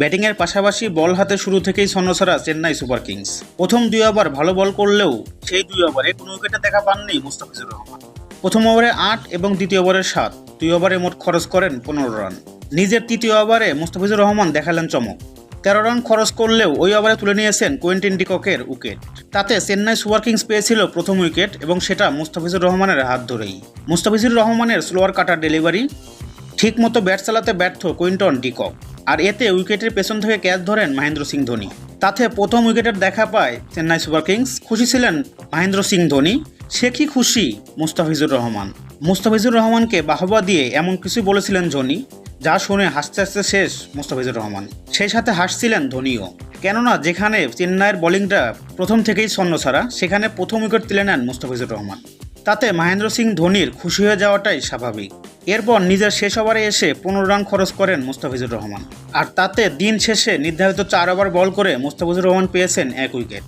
ব্যাটিংয়ের পাশাপাশি বল হাতে শুরু থেকেই ছন্নছাড়া চেন্নাই সুপার কিংস। প্রথম দুই ওভার ভালো বল করলেও সেই দুই ওভারে কোনো উইকেটে দেখা পাননি মুস্তাফিজুর রহমান। প্রথম ওভারে আট এবং দ্বিতীয় ওভারে সাত, দুই ওভারে মোট খরচ করেন পনেরো রান। নিজের তৃতীয় ওভারে মুস্তাফিজুর রহমান দেখালেন চমক। তেরো রান খরচ করলেও ওই ওভারে তুলে নিয়েছেন কোয়েন্টিন ডিককের উইকেট। তাতে চেন্নাই সুপার কিংস পেয়েছিল প্রথম উইকেট এবং সেটা মুস্তাফিজুর রহমানের হাত ধরেই। মুস্তাফিজুর রহমানের স্লোয়ার কাটার ডেলিভারি, ঠিকমতো ব্যাট চালাতে ব্যর্থ কুইন্টন ডিকক। আর এতে উইকেটের পেছন থেকে ক্যাচ ধরেন মহেন্দ্র সিং ধোনি। তাতে প্রথম উইকেটের দেখা পায় চেন্নাই সুপার কিংস। খুশি ছিলেন মহেন্দ্র সিং ধোনি। সে কি খুশি? মুস্তাফিজুর রহমান। মুস্তাফিজুর রহমানকে বাহবা দিয়ে এমন কিছু বলেছিলেন ধোনি, যা শুনে হাসতে হাসতে শেষ মুস্তাফিজুর রহমান। সেই সাথে হাসছিলেন ধোনিও। কেননা যেখানে চেন্নাইয়ের বোলিংটা প্রথম থেকেই ছন্ন ছাড়া, সেখানে প্রথম উইকেট তুলে নেন মুস্তাফিজুর রহমান। তাতে মহেন্দ্র সিং ধোনির খুশি হয়ে যাওয়াটাই স্বাভাবিক। এরপর নিজের শেষ ওভারে এসে পনেরো রান খরচ করেন মুস্তাফিজুর রহমান। আর তাতে দিন শেষে নির্ধারিত চার ওভার বল করে মুস্তাফিজুর রহমান পেয়েছেন এক উইকেট।